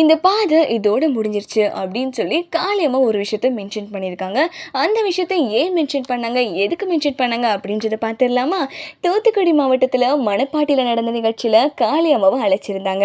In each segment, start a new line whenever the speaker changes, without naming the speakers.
இந்த பாதை இதோட முடிஞ்சிருச்சு அப்படின்னு சொல்லி காளியம்மா ஒரு விஷயத்த மென்ஷன் பண்ணியிருக்காங்க. அந்த விஷயத்த ஏன் மென்ஷன் பண்ணாங்க? எதுக்கு மென்ஷன் பண்ணாங்க அப்படின்றத பார்த்துடலாமா? தூத்துக்குடி மாவட்டத்தில் மணப்பாட்டியில் நடந்த நிகழ்ச்சியில் காளியம்மாவை அழைச்சிருந்தாங்க.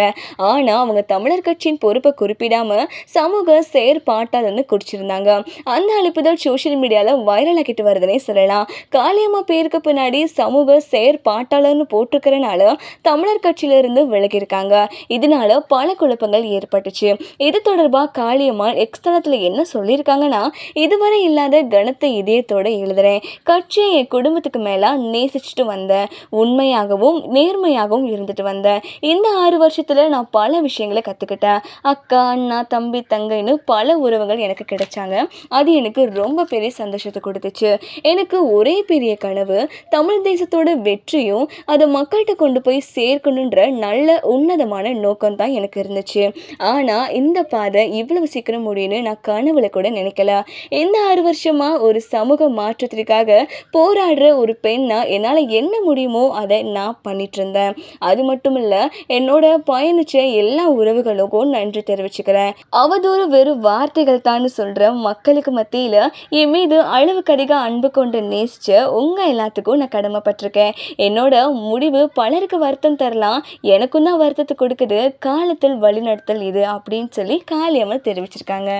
ஆனால் அவங்க தமிழர் கட்சியின் பொறுப்பை குறிப்பிடாமல் சமூக செயற்பாட்டாளர்னு குறிச்சிருந்தாங்க அந்த அழைப்புதல் சோஷியல் மீடியாவில் வைரல் ஆகிட்டு வருதுன்னே சொல்லலாம். காளியம்மா பேருக்கு பின்னாடி சமூக செயற்பாட்டாளர்னு போட்டிருக்கிறனால தமிழர் கட்சியிலிருந்து விலகியிருக்காங்க. இதனால பல குழப்பங்கள் ஏற்பட்டுச்சு. இது தொடர்பாக காளியம்மாள் எக்ஸ்தலத்தில் என்ன சொல்லியிருக்காங்கன்னா இதுவரை இல்லாத கனத்த இதயத்தோட எழுதுகிறேன் கட்சியை என் குடும்பத்துக்கு மேலே நேசிச்சுட்டு வந்தேன். உண்மையாகவும் நேர்மையாகவும் இருந்துட்டு வந்தேன். இந்த ஆறு வருஷத்தில் நான் பல விஷயங்களை கற்றுக்கிட்டேன் அக்கா அண்ணா தம்பி தங்கைன்னு பல உறவுகள் எனக்கு கிடைச்சாங்க. அது எனக்கு ரொம்ப பெரிய சந்தோஷத்தை கொடுத்துச்சு. எனக்கு ஒரே பெரிய கனவு தமிழ் தேசத்தோட வெற்றியும் அதை மக்கள்கிட்ட கொண்டு போய் சேர்க்கணுன்ற நல்ல உன்னதமான நோக்கம் தான் எனக்கு இருந்துச்சு. ஆனால் இந்த பாதை இவ்வளவு சீக்கிரம் முடியும்னு நான் கனவுல கூட நினைக்கல. இந்த ஆறு வருஷமாக ஒரு சமூக மாற்றத்திற்காக போராடுற ஒரு பெண்ணா என்னால் என்ன முடியுமோ அதை நான் பண்ணிட்டு இருந்தேன் அது மட்டும் இல்லை என்னோட பயணிச்ச எல்லா உறவுகளுக்கும் நன்றி தெரிவிச்சுக்கிறேன். அவதூறு வெறும் வார்த்தைகள் தான் சொல்கிற மக்களுக்கு மத்தியில் என் மீது அளவுக்கு அதிக அன்பு கொண்டு நேசிச்ச உங்கள் எல்லாத்துக்கும் நான் கடமைப்பட்டிருக்கேன். என்னோட முடிவு பலருக்கு வருத்தம் தரலாம் எனக்கும் தான் வருத்தத்தை கொடுக்குது. காலத்தில் வழிநடத்தல் இது அப்படின்னு சொல்லி காளியம்மா தெரிவிச்சிருக்காங்க.